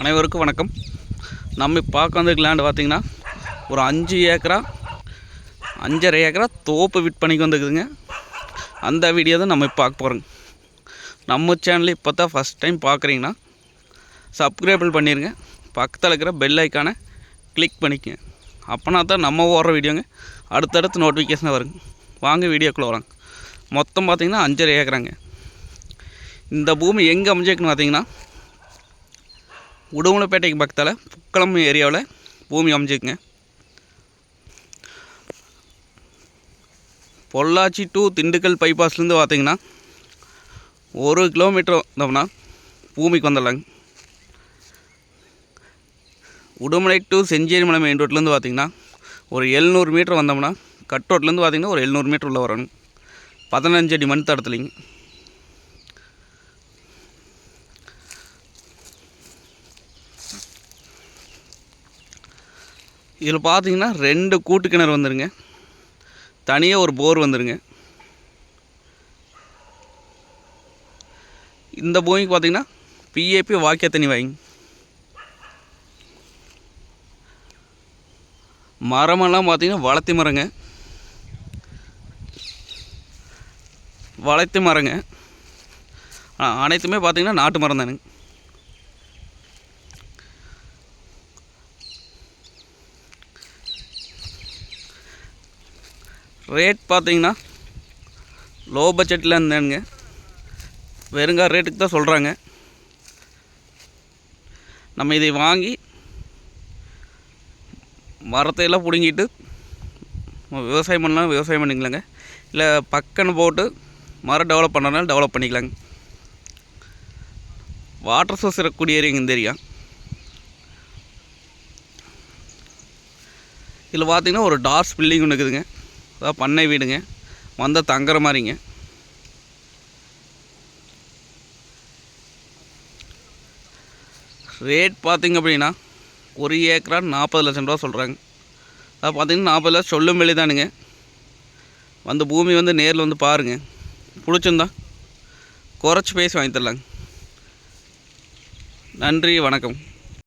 அனைவருக்கும் வணக்கம். நம்ம பார்க்க வந்திருக்க லேண்டு பார்த்தீங்கன்னா ஒரு அஞ்சு ஏக்கரா அஞ்சரை ஏக்கரா தோப்பு விற்பனைக்கு வந்துருக்குதுங்க. அந்த வீடியோ தான் நம்ம பார்க்க போகிறோங்க நம்ம சேனல் இப்போ தான் ஃபஸ்ட் டைம் பார்க்குறீங்கன்னா சப்ஸ்கிரைபிள் பண்ணிடுங்க பக்கத்தில் இருக்கிற பெல் ஐக்கானை கிளிக் பண்ணிக்கங்க. அப்போனா தான் நம்ம ஓடுற வீடியோங்க அடுத்தடுத்து நோட்டிஃபிகேஷன் வருங்க வாங்க வீடியோக்குள்ளே வராங்க மொத்தம் பார்த்திங்கன்னா அஞ்சரை ஏக்கராங்க. இந்த பூமி எங்கே அமைஞ்சிருக்குன்னு பார்த்தீங்கன்னா உடுமலைப்பேட்டைக்கு பக்கத்தில் புக்களம் ஏரியாவில் பூமி அமைஞ்சிக்குங்க பொள்ளாச்சி டு திண்டுக்கல் பைபாஸ்லேருந்து பார்த்தீங்கன்னா ஒரு கிலோமீட்டர் வந்தோம்னா பூமிக்கு வந்துடலாங்க. உடுமலை டு செஞ்சேரிமலை மெயின் ரோட்லேருந்து பார்த்தீங்கன்னா ஒரு எழுநூறு மீட்டர் வந்தோம்னா கட் ரோட்லேருந்து பார்த்தீங்கன்னா ஒரு எழுநூறு மீட்டர் உள்ளே வரணும் பதினஞ்சு அடி மண் தடத்துலிங்க. இதில் பார்த்தீங்கன்னா ரெண்டு கூட்டு கிணறு வந்துருங்க. தனியாக ஒரு போர் வந்துருங்க. இந்த பூமிக்கு பார்த்தீங்கன்னா பிஏபி வாக்கிய தண்ணி வாங்கி மரமெல்லாம் பார்த்தீங்கன்னா வளர்த்தி மரங்க. வளர்த்தி மரங்க. அனைத்துமே பார்த்தீங்கன்னா நாட்டு மரம் தானுங்க ரேட் பார்த்தீங்கன்னா லோ பட்ஜெட்டில் இருந்தேனுங்க. வெறுங்கா ரேட்டுக்கு தான் சொல்கிறாங்க நம்ம இதை வாங்கி மரத்தையெல்லாம் பிடுங்கிட்டு விவசாயம் பண்ணலாம் விவசாயம் பண்ணிக்கலாங்க. இல்லை பக்கன்னு போட்டு மரம் டெவலப் பண்ணுறதுனால டெவலப் பண்ணிக்கலாங்க. வாட்டர் சோர்ஸ் இருக்கக்கூடிய ஏரியா இந்த ஏரியா இதில் பார்த்தீங்கன்னா ஒரு டார்ஸ் பில்டிங் ஒன்று இருக்குதுங்க. அதாவது பண்ணை வீடுங்க. வந்தால் தங்குற மாதிரிங்க. ரேட் பார்த்திங்க அப்படின்னா ஒரு ஏக்கரா நாற்பது லட்சம் ரூபா சொல்கிறாங்க அது பார்த்தீங்கன்னா நாற்பது லட்சம் சொல்லும் வெளி தானுங்க. வந்து பூமி வந்து நேரில் வந்து பாருங்கள் பிடிச்சிருந்தா குறைச்சி பேசி வாங்கி தரலாங்க நன்றி வணக்கம்.